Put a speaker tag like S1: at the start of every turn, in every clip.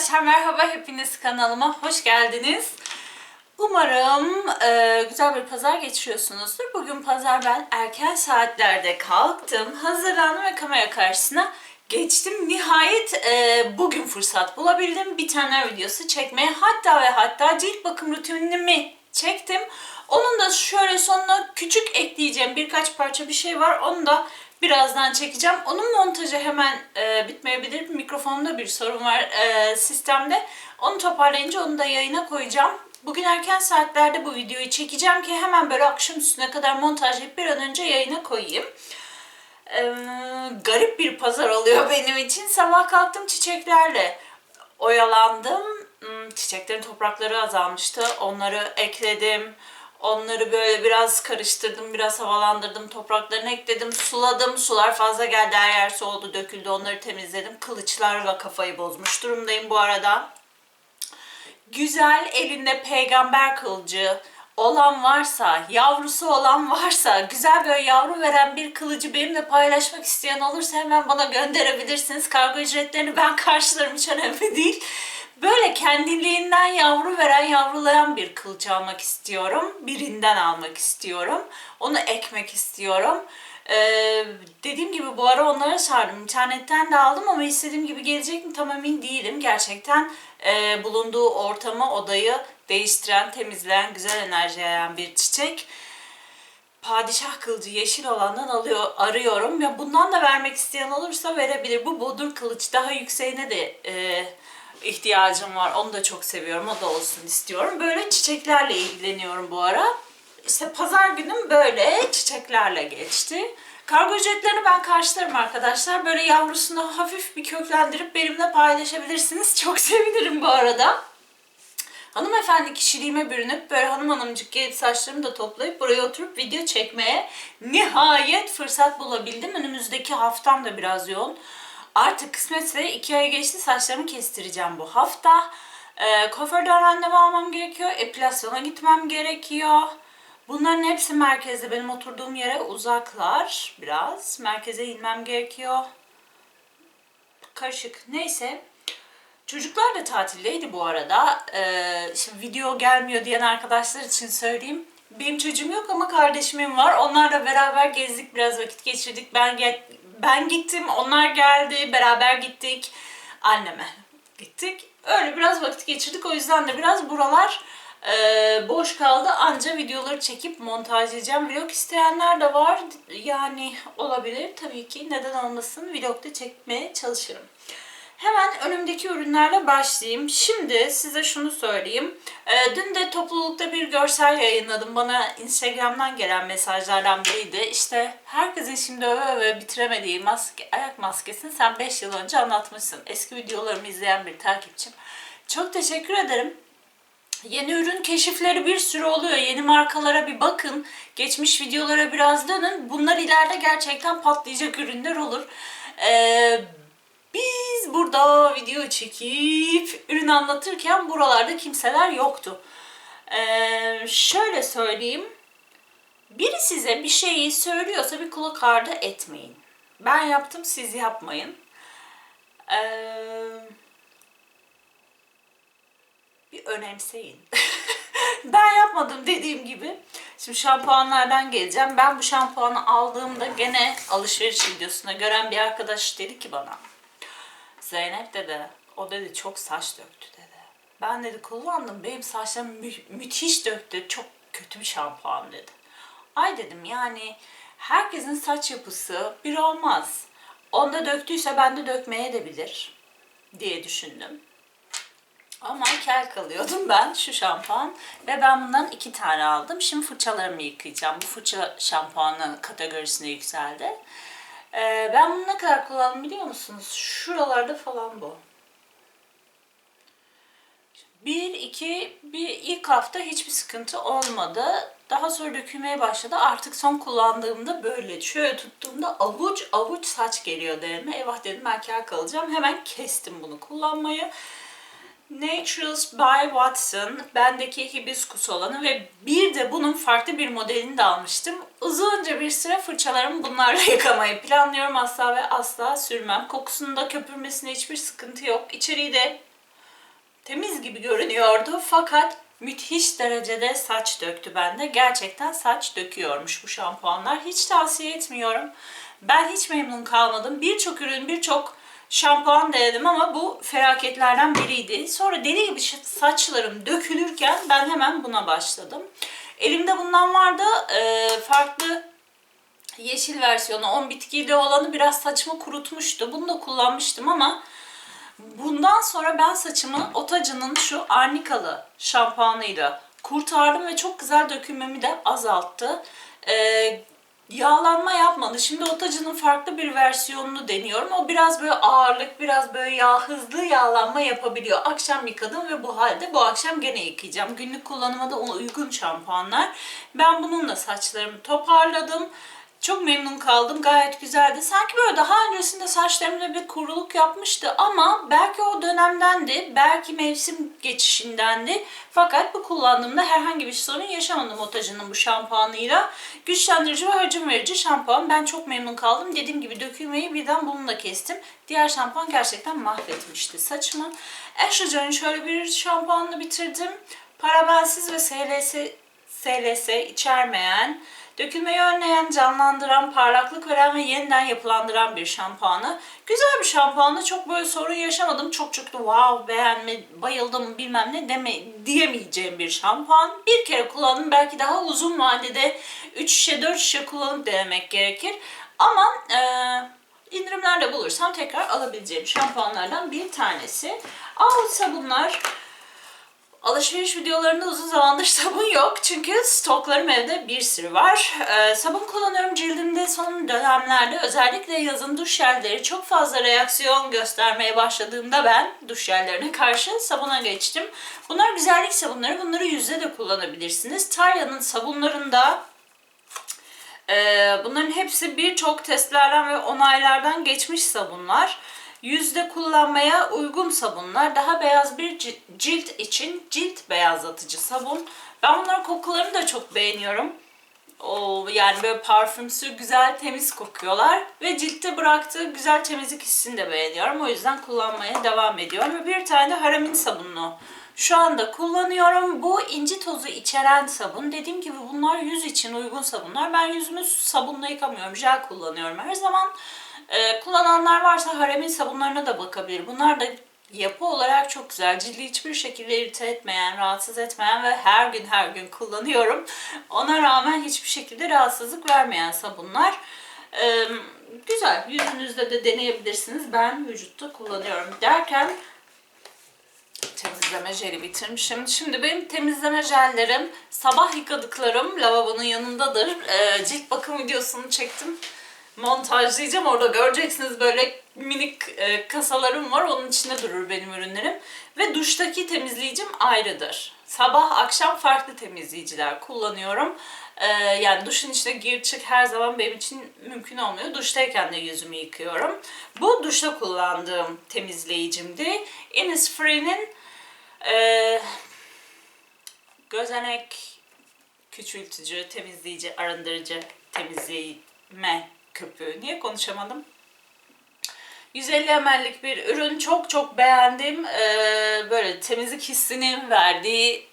S1: Arkadaşlar merhaba hepiniz kanalıma hoş geldiniz. Umarım e, güzel bir pazar geçiriyorsunuzdur. Bugün pazar ben erken saatlerde kalktım, hazırlandım ve kamera karşısına geçtim. Nihayet e, bugün fırsat bulabildim bitenler videosu çekmeye. Hatta ve hatta cilt bakım rutinimi çektim. Onun da şöyle sonuna küçük ekleyeceğim birkaç parça bir şey var. Onu da birazdan çekeceğim. Onun montajı hemen e, bitmeyebilir. Mikrofonumda bir sorun var e, sistemde. Onu toparlayınca onu da yayına koyacağım. Bugün erken saatlerde bu videoyu çekeceğim ki hemen böyle akşam üstüne kadar montajlayıp bir an önce yayına koyayım. Ee, garip bir pazar oluyor benim için. Sabah kalktım çiçeklerle oyalandım. Hmm, Çiçeklerin toprakları azalmıştı. Onları ekledim. Onları böyle biraz karıştırdım, biraz havalandırdım. Topraklarını ekledim, suladım. Sular fazla geldi, her yer soğudu, döküldü. Onları temizledim. Kılıçlarla kafayı bozmuş durumdayım bu arada güzel elinde peygamber kılıcı olan varsa, yavrusu olan varsa, güzel böyle yavru veren bir kılıcı benimle paylaşmak isteyen olursa hemen bana gönderebilirsiniz. Kargo ücretlerini ben karşılarım hiç önemli değil. Böyle kendiliğinden yavru veren, yavrulayan bir kılıç almak istiyorum. Birinden almak istiyorum. Onu ekmek istiyorum. Ee, dediğim gibi bu ara onlara sardım. İnternetten de aldım ama istediğim gibi gelecek mi tam emin değilim. Gerçekten e, bulunduğu ortamı, odayı değiştiren, temizleyen, güzel enerji yayan bir çiçek. Padişah kılıcı yeşil olandan alıyor, arıyorum. Ya bundan da vermek isteyen olursa verebilir. Bu bodur kılıç. Daha yükseğine de e, ihtiyacım var. Onu da çok seviyorum. O da olsun istiyorum. Böyle çiçeklerle ilgileniyorum bu ara. İşte pazar günüm böyle çiçeklerle geçti. Kargo ücretlerini ben karşılarım arkadaşlar. Böyle yavrusunu hafif bir köklendirip benimle paylaşabilirsiniz. Çok sevinirim bu arada. Hanımefendi kişiliğime bürünüp böyle hanım hanımcık gelip saçlarımı da toplayıp buraya oturup video çekmeye nihayet fırsat bulabildim. Önümüzdeki haftam da biraz yoğun. Artık kısmetse iki ay geçti saçlarımı kestireceğim bu hafta. Ee, kuaförden randevu almam gerekiyor. Epilasyona gitmem gerekiyor. Bunların hepsi merkezde. Benim oturduğum yere uzaklar biraz. Merkeze inmem gerekiyor. Karışık. Neyse. Çocuklar da tatildeydi bu arada. Ee, şimdi video gelmiyor diyen arkadaşlar için söyleyeyim. Benim çocuğum yok ama kardeşimin var. Onlarla beraber gezdik, biraz vakit geçirdik. Ben gel ben gittim, onlar geldi, beraber gittik. Anneme gittik. Öyle biraz vakit geçirdik. O yüzden de biraz buralar e, boş kaldı. Anca videoları çekip montajlayacağım. Vlog isteyenler de var. Yani olabilir tabii ki. Neden olmasın? Vlogda çekmeye çalışırım. Hemen önümdeki ürünlerle başlayayım. Şimdi size şunu söyleyeyim. Ee, dün de toplulukta bir görsel yayınladım. Bana Instagram'dan gelen mesajlardan biriydi. İşte herkesin şimdi öve öve bitiremediği maske, ayak maskesini sen 5 yıl önce anlatmışsın. Eski videolarımı izleyen bir takipçim. Çok teşekkür ederim. Yeni ürün keşifleri bir sürü oluyor. Yeni markalara bir bakın. Geçmiş videolara biraz dönün. Bunlar ileride gerçekten patlayacak ürünler olur. Ee, biz burada video çekip ürün anlatırken buralarda kimseler yoktu. Ee, şöyle söyleyeyim. Biri size bir şeyi söylüyorsa bir kulak ardı etmeyin. Ben yaptım siz yapmayın. Ee, bir önemseyin. ben yapmadım dediğim gibi. Şimdi şampuanlardan geleceğim. Ben bu şampuanı aldığımda gene alışveriş videosuna gören bir arkadaş dedi ki bana. Zeynep dedi, o dedi çok saç döktü dedi. Ben dedi kullandım, benim saçlarım mü- müthiş döktü, çok kötü bir şampuan dedi. Ay dedim yani herkesin saç yapısı bir olmaz. Onda döktüyse bende dökmeye de bilir diye düşündüm. Ama kel kalıyordum ben şu şampuan ve ben bundan iki tane aldım. Şimdi fırçalarımı yıkayacağım. Bu fırça şampuanı kategorisine yükseldi. Ee, ben bunu ne kadar kullandım biliyor musunuz? Şuralarda falan bu. Bir, iki, bir ilk hafta hiçbir sıkıntı olmadı. Daha sonra dökülmeye başladı. Artık son kullandığımda böyle şöyle tuttuğumda avuç avuç saç geliyor elime. Eyvah dedim ben kel kalacağım. Hemen kestim bunu kullanmayı. Naturals by Watson. Bendeki hibiskus olanı ve bir de bunun farklı bir modelini de almıştım. Uzunca bir süre fırçalarımı bunlarla yıkamayı planlıyorum. Asla ve asla sürmem. Kokusunda köpürmesine hiçbir sıkıntı yok. İçeriği de temiz gibi görünüyordu fakat müthiş derecede saç döktü bende. Gerçekten saç döküyormuş bu şampuanlar. Hiç tavsiye etmiyorum. Ben hiç memnun kalmadım. Birçok ürün, birçok şampuan denedim ama bu felaketlerden biriydi. Sonra deli gibi saçlarım dökülürken ben hemen buna başladım. Elimde bundan vardı. Ee, farklı yeşil versiyonu, 10 bitkili olanı biraz saçımı kurutmuştu. Bunu da kullanmıştım ama bundan sonra ben saçımı Otacı'nın şu Arnikalı şampuanıyla kurtardım ve çok güzel dökülmemi de azalttı. Ee, yağlanma yapmadı. Şimdi Otacı'nın farklı bir versiyonunu deniyorum. O biraz böyle ağırlık, biraz böyle yağ, hızlı yağlanma yapabiliyor. Akşam yıkadım ve bu halde bu akşam gene yıkayacağım. Günlük kullanıma da uygun şampuanlar. Ben bununla saçlarımı toparladım. Çok memnun kaldım. Gayet güzeldi. Sanki böyle daha öncesinde saçlarımda bir kuruluk yapmıştı ama belki o dönemdendi. Belki mevsim geçişindendi. Fakat bu kullandığımda herhangi bir sorun yaşamadım Otacı'nın bu şampuanıyla. Güçlendirici ve hacim verici şampuan. Ben çok memnun kaldım. Dediğim gibi dökülmeyi birden bununla kestim. Diğer şampuan gerçekten mahvetmişti saçımı. Ashley şöyle bir şampuanla bitirdim. Parabensiz ve SLS, SLS içermeyen Dökülmeyi önleyen, canlandıran, parlaklık veren ve yeniden yapılandıran bir şampuanı. Güzel bir şampuanı. Çok böyle sorun yaşamadım. Çok da wow beğenme, bayıldım bilmem ne deme, diyemeyeceğim bir şampuan. Bir kere kullandım. Belki daha uzun vadede 3 şişe 4 şişe kullanıp denemek gerekir. Ama e, indirimlerde bulursam tekrar alabileceğim şampuanlardan bir tanesi. Al sabunlar Alışveriş videolarında uzun zamandır sabun yok çünkü stoklarım evde bir sürü var. Ee, sabun kullanıyorum cildimde son dönemlerde özellikle yazın duş jelleri çok fazla reaksiyon göstermeye başladığımda ben duş jellerine karşı sabuna geçtim. Bunlar güzellik sabunları bunları yüzde de kullanabilirsiniz. Tarya'nın sabunlarında e, bunların hepsi birçok testlerden ve onaylardan geçmiş sabunlar. Yüzde kullanmaya uygun sabunlar. Daha beyaz bir cilt için cilt beyazlatıcı sabun. Ben bunların kokularını da çok beğeniyorum. O yani böyle parfümsü, güzel, temiz kokuyorlar. Ve ciltte bıraktığı güzel temizlik hissini de beğeniyorum. O yüzden kullanmaya devam ediyorum. Ve bir tane de haramin sabunlu şu anda kullanıyorum. Bu inci tozu içeren sabun. Dediğim gibi bunlar yüz için uygun sabunlar. Ben yüzümü sabunla yıkamıyorum. Jel kullanıyorum her zaman. Ee, kullananlar varsa haremin sabunlarına da bakabilir. Bunlar da yapı olarak çok güzel. Cildi hiçbir şekilde irite etmeyen, rahatsız etmeyen ve her gün her gün kullanıyorum. Ona rağmen hiçbir şekilde rahatsızlık vermeyen sabunlar. Ee, güzel. Yüzünüzde de deneyebilirsiniz. Ben vücutta kullanıyorum derken temizleme jeli bitirmişim. Şimdi benim temizleme jellerim sabah yıkadıklarım lavabonun yanındadır. Ee, cilt bakım videosunu çektim montajlayacağım. Orada göreceksiniz böyle minik e, kasalarım var. Onun içinde durur benim ürünlerim. Ve duştaki temizleyicim ayrıdır. Sabah akşam farklı temizleyiciler kullanıyorum. Ee, yani duşun içine gir çık her zaman benim için mümkün olmuyor. Duştayken de yüzümü yıkıyorum. Bu duşta kullandığım temizleyicimdi. Innisfree'nin e, gözenek küçültücü, temizleyici, arındırıcı, temizleme köpüğü. Niye konuşamadım? 150 ml'lik bir ürün. Çok çok beğendim. Ee, böyle temizlik hissinin verdiği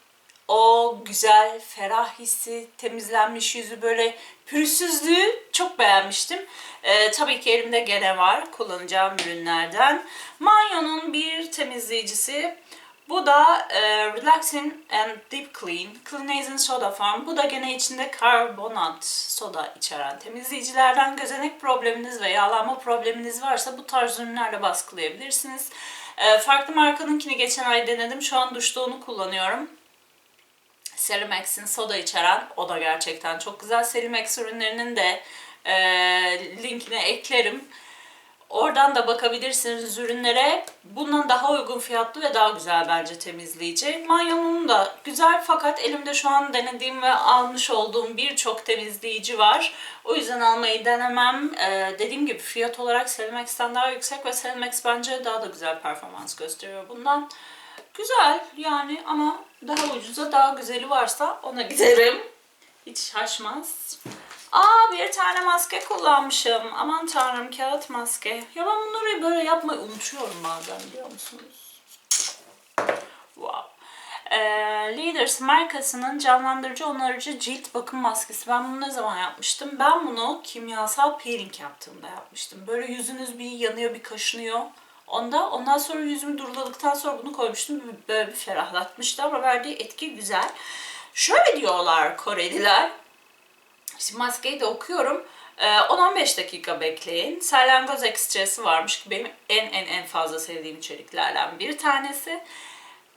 S1: o güzel, ferah hissi, temizlenmiş yüzü böyle pürüzsüzlüğü çok beğenmiştim. Ee, tabii ki elimde gene var kullanacağım ürünlerden. Manyo'nun bir temizleyicisi. Bu da e, Relaxing and Deep Clean, Cleanazing Soda Farm. Bu da gene içinde karbonat soda içeren temizleyicilerden. Gözenek probleminiz ve yağlanma probleminiz varsa bu tarz ürünlerle baskılayabilirsiniz. E, farklı markanınkini geçen ay denedim. Şu an duşta onu kullanıyorum. Serimax'in soda içeren. O da gerçekten çok güzel. Serimax ürünlerinin de e, linkini eklerim. Oradan da bakabilirsiniz ürünlere. Bundan daha uygun fiyatlı ve daha güzel bence temizleyici. Manyonun da güzel fakat elimde şu an denediğim ve almış olduğum birçok temizleyici var. O yüzden almayı denemem. Ee, dediğim gibi fiyat olarak Selmex'ten daha yüksek ve Selmex bence daha da güzel performans gösteriyor bundan. Güzel yani ama daha ucuza daha güzeli varsa ona giderim. Hiç şaşmaz. Aa bir tane maske kullanmışım. Aman tanrım kağıt maske. Ya ben bunları böyle yapmayı unutuyorum bazen biliyor musunuz? Ee, Leaders markasının canlandırıcı onarıcı cilt bakım maskesi. Ben bunu ne zaman yapmıştım? Ben bunu kimyasal peeling yaptığımda yapmıştım. Böyle yüzünüz bir yanıyor, bir kaşınıyor. Onda ondan sonra yüzümü duruladıktan sonra bunu koymuştum. Böyle bir ferahlatmıştı ama verdiği etki güzel. Şöyle diyorlar Koreliler. Şimdi maskeyi de okuyorum. Ee, 10-15 dakika bekleyin. Salyangoz ekstresi varmış ki benim en en en fazla sevdiğim içeriklerden bir tanesi.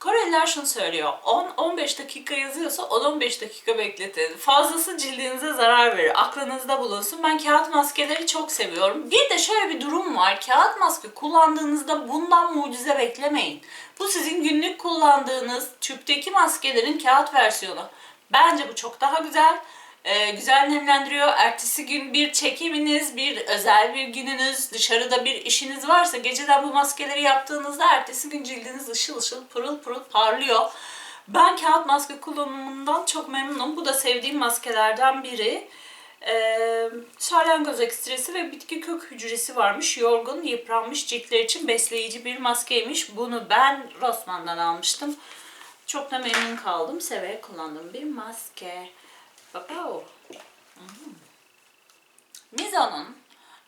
S1: Koreliler şunu söylüyor. 10-15 dakika yazıyorsa 10-15 dakika bekletin. Fazlası cildinize zarar verir. Aklınızda bulunsun. Ben kağıt maskeleri çok seviyorum. Bir de şöyle bir durum var. Kağıt maske kullandığınızda bundan mucize beklemeyin. Bu sizin günlük kullandığınız tüpteki maskelerin kağıt versiyonu. Bence bu çok daha güzel. Ee, güzel nemlendiriyor. Ertesi gün bir çekiminiz, bir özel bir gününüz, dışarıda bir işiniz varsa geceden bu maskeleri yaptığınızda ertesi gün cildiniz ışıl ışıl pırıl pırıl parlıyor. Ben kağıt maske kullanımından çok memnunum. Bu da sevdiğim maskelerden biri. Ee, salyangoz ekstresi ve bitki kök hücresi varmış. Yorgun, yıpranmış ciltler için besleyici bir maskeymiş. Bunu ben Rossmann'dan almıştım. Çok da memnun kaldım. Severek kullandığım bir maske. Babao. Hmm. Mizo'nun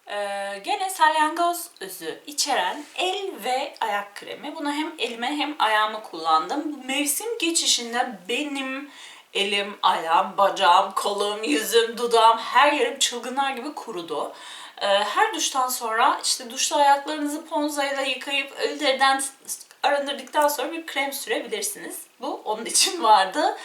S1: e, gene salyangoz özü içeren el ve ayak kremi. Bunu hem elime hem ayağıma kullandım. Mevsim geçişinde benim elim, ayağım, bacağım, kolum, yüzüm, dudağım her yerim çılgınlar gibi kurudu. E, her duştan sonra işte duşta ayaklarınızı ponzayla yıkayıp ölü deriden arındırdıktan sonra bir krem sürebilirsiniz. Bu onun için vardı.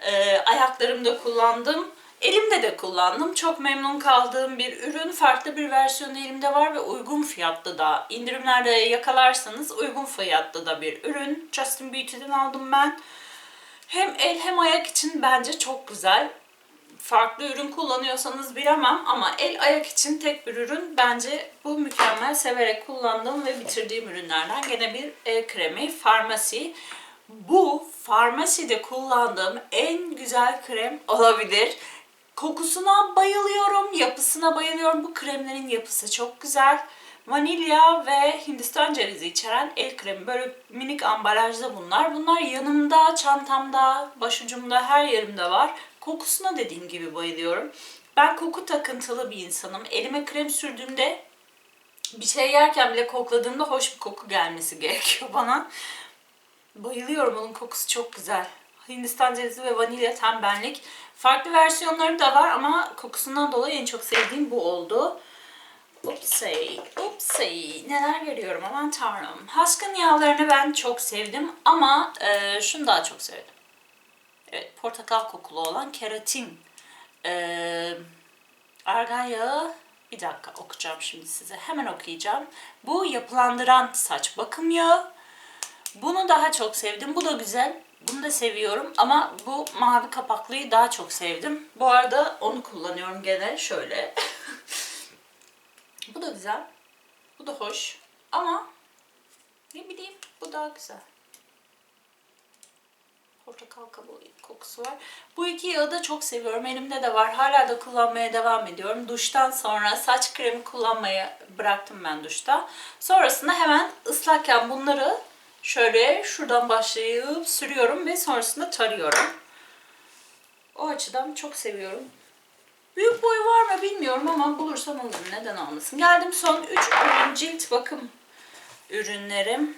S1: E, ayaklarımda kullandım. Elimde de kullandım. Çok memnun kaldığım bir ürün. Farklı bir versiyonu elimde var ve uygun fiyatlı da. indirimlerde yakalarsanız uygun fiyatlı da bir ürün. Justin Beauty'den aldım ben. Hem el hem ayak için bence çok güzel. Farklı ürün kullanıyorsanız bilemem ama el ayak için tek bir ürün. Bence bu mükemmel. Severek kullandığım ve bitirdiğim ürünlerden. Gene bir el kremi. Farmasi. Bu farmaside kullandığım en güzel krem olabilir. Kokusuna bayılıyorum, yapısına bayılıyorum. Bu kremlerin yapısı çok güzel. Vanilya ve Hindistan cevizi içeren el kremi. Böyle minik ambalajda bunlar. Bunlar yanımda, çantamda, başucumda, her yerimde var. Kokusuna dediğim gibi bayılıyorum. Ben koku takıntılı bir insanım. Elime krem sürdüğümde bir şey yerken bile kokladığımda hoş bir koku gelmesi gerekiyor bana. Bayılıyorum onun kokusu çok güzel. Hindistan cevizi ve vanilya tam benlik. Farklı versiyonları da var ama kokusundan dolayı en çok sevdiğim bu oldu. Upsay, upsay. Neler görüyorum aman tanrım. Haskın yağlarını ben çok sevdim ama e, şunu daha çok sevdim. Evet, portakal kokulu olan keratin. E, argan yağı bir dakika okuyacağım şimdi size. Hemen okuyacağım. Bu yapılandıran saç bakım yağı. Bunu daha çok sevdim. Bu da güzel. Bunu da seviyorum ama bu mavi kapaklıyı daha çok sevdim. Bu arada onu kullanıyorum gene şöyle. bu da güzel. Bu da hoş. Ama ne bileyim bu daha güzel. Portakal kabuğu kokusu var. Bu iki yağı da çok seviyorum. Elimde de var. Hala da kullanmaya devam ediyorum. Duştan sonra saç kremi kullanmayı bıraktım ben duşta. Sonrasında hemen ıslakken bunları şöyle şuradan başlayıp sürüyorum ve sonrasında tarıyorum. O açıdan çok seviyorum. Büyük boyu var mı bilmiyorum ama bulursam alırım. Neden olmasın. Geldim son 3 ürün cilt bakım ürünlerim.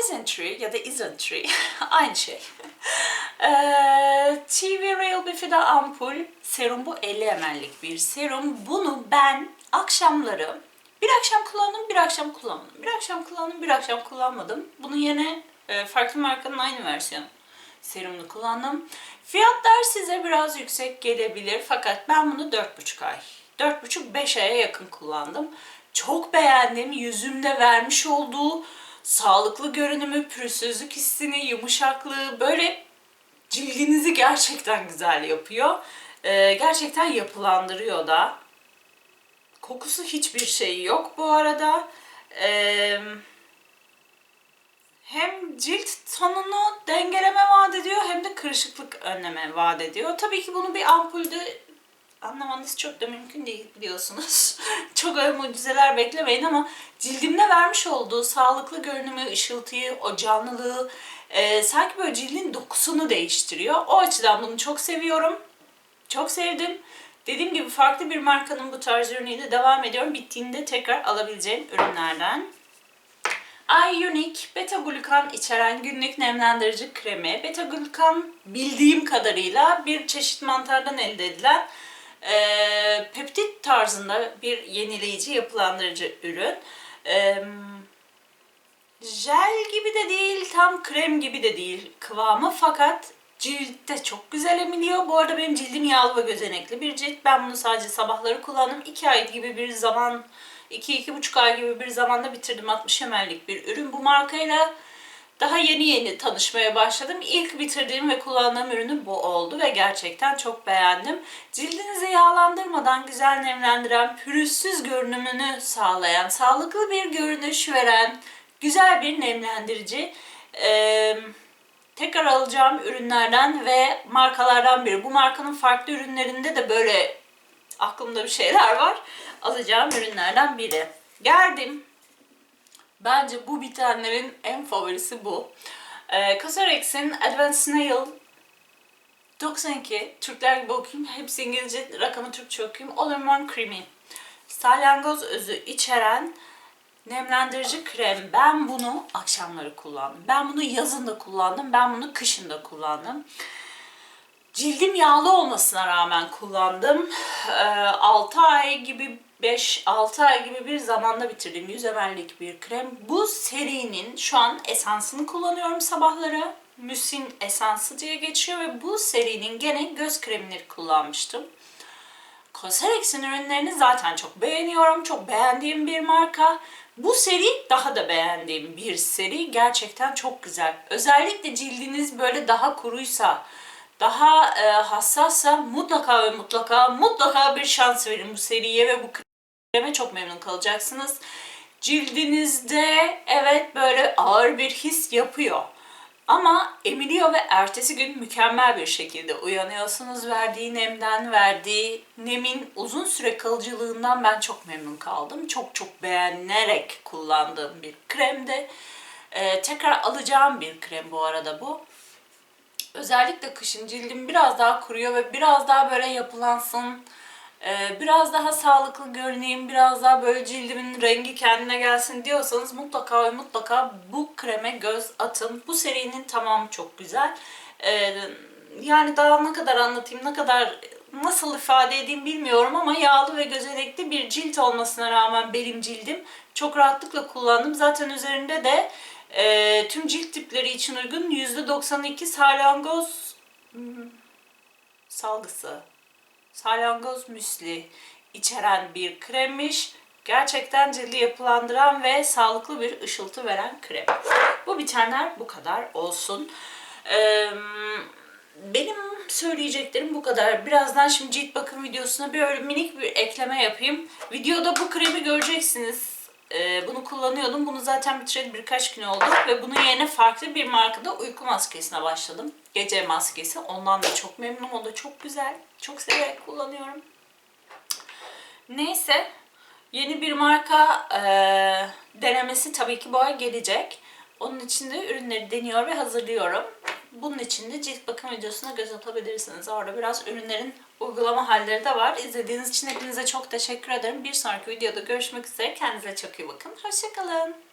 S1: Isentry ya da Isentry aynı şey. Ee, TV Real Bifida ampul serum bu 50 ml'lik bir serum. Bunu ben akşamları bir akşam kullandım, bir akşam kullanmadım. Bir akşam kullandım, bir akşam kullanmadım. Bunun yine e, farklı markanın aynı versiyonu serumunu kullandım. Fiyatlar size biraz yüksek gelebilir fakat ben bunu 4,5 ay, 4,5-5 aya yakın kullandım. Çok beğendim. Yüzümde vermiş olduğu sağlıklı görünümü, pürüzsüzlük hissini, yumuşaklığı böyle cildinizi gerçekten güzel yapıyor. Ee, gerçekten yapılandırıyor da. Kokusu hiçbir şeyi yok bu arada. Ee, hem cilt tonunu dengeleme vaat ediyor hem de kırışıklık önleme vaat ediyor. Tabii ki bunu bir ampulde anlamanız çok da mümkün değil biliyorsunuz. çok öyle mucizeler beklemeyin ama cildimde vermiş olduğu sağlıklı görünümü, ışıltıyı, o canlılığı e, sanki böyle cildin dokusunu değiştiriyor. O açıdan bunu çok seviyorum. Çok sevdim. Dediğim gibi farklı bir markanın bu tarz ürünüyle devam ediyorum. Bittiğinde tekrar alabileceğim ürünlerden. Unique beta glukan içeren günlük nemlendirici kremi. Beta glukan bildiğim kadarıyla bir çeşit mantardan elde edilen e, peptit tarzında bir yenileyici yapılandırıcı ürün. E, jel gibi de değil, tam krem gibi de değil kıvamı fakat ciltte çok güzel emiliyor. Bu arada benim cildim yağlı ve gözenekli bir cilt. Ben bunu sadece sabahları kullandım. 2 ay gibi bir zaman, 2-2,5 ay gibi bir zamanda bitirdim. 60 ml'lik bir ürün. Bu markayla daha yeni yeni tanışmaya başladım. İlk bitirdiğim ve kullandığım ürünü bu oldu ve gerçekten çok beğendim. Cildinizi yağlandırmadan güzel nemlendiren, pürüzsüz görünümünü sağlayan, sağlıklı bir görünüş veren, güzel bir nemlendirici. Ee, alacağım ürünlerden ve markalardan biri. Bu markanın farklı ürünlerinde de böyle aklımda bir şeyler var. Alacağım ürünlerden biri. Geldim. Bence bu bitenlerin en favorisi bu. Ee, Cosrx'in Advanced Snail 92. Türkler gibi okuyayım. Hepsi İngilizce, rakamı Türkçe okuyayım. All in One Creamy. Salyangoz özü içeren nemlendirici krem. Ben bunu akşamları kullandım. Ben bunu yazın da kullandım. Ben bunu kışın da kullandım. Cildim yağlı olmasına rağmen kullandım. Ee, 6 ay gibi 5-6 ay gibi bir zamanda bitirdiğim 100 ml'lik bir krem. Bu serinin şu an esansını kullanıyorum sabahları. Müsin esansı diye geçiyor ve bu serinin gene göz kremini kullanmıştım. Cosrx'in ürünlerini zaten çok beğeniyorum. Çok beğendiğim bir marka. Bu seri daha da beğendiğim bir seri. Gerçekten çok güzel. Özellikle cildiniz böyle daha kuruysa, daha e, hassassa mutlaka ve mutlaka mutlaka bir şans verin bu seriye ve bu kreme çok memnun kalacaksınız. Cildinizde evet böyle ağır bir his yapıyor. Ama emiliyor ve ertesi gün mükemmel bir şekilde uyanıyorsunuz. Verdiği nemden, verdiği nemin uzun süre kalıcılığından ben çok memnun kaldım. Çok çok beğenerek kullandığım bir kremdi. Ee, tekrar alacağım bir krem bu arada bu. Özellikle kışın cildim biraz daha kuruyor ve biraz daha böyle yapılansın, biraz daha sağlıklı görüneyim, biraz daha böyle cildimin rengi kendine gelsin diyorsanız mutlaka ve mutlaka bu kreme göz atın. Bu serinin tamamı çok güzel. Ee, yani daha ne kadar anlatayım, ne kadar nasıl ifade edeyim bilmiyorum ama yağlı ve gözenekli bir cilt olmasına rağmen benim cildim çok rahatlıkla kullandım. Zaten üzerinde de e, tüm cilt tipleri için uygun %92 salyangoz hmm, salgısı salyangoz müsli içeren bir kremmiş. Gerçekten cildi yapılandıran ve sağlıklı bir ışıltı veren krem. Bu bitenler bu kadar olsun. Ee, benim söyleyeceklerim bu kadar. Birazdan şimdi cilt bakım videosuna bir öyle minik bir ekleme yapayım. Videoda bu kremi göreceksiniz. Ee, bunu kullanıyordum. Bunu zaten bitireli birkaç gün oldu. Ve bunun yerine farklı bir markada uyku maskesine başladım. Gece maskesi. Ondan da çok memnunum. O da çok güzel. Çok severek kullanıyorum. Neyse. Yeni bir marka e, denemesi tabii ki bu ay gelecek. Onun için de ürünleri deniyor ve hazırlıyorum. Bunun için de cilt bakım videosuna göz atabilirsiniz. Orada biraz ürünlerin uygulama halleri de var. İzlediğiniz için hepinize çok teşekkür ederim. Bir sonraki videoda görüşmek üzere. Kendinize çok iyi bakın. Hoşçakalın.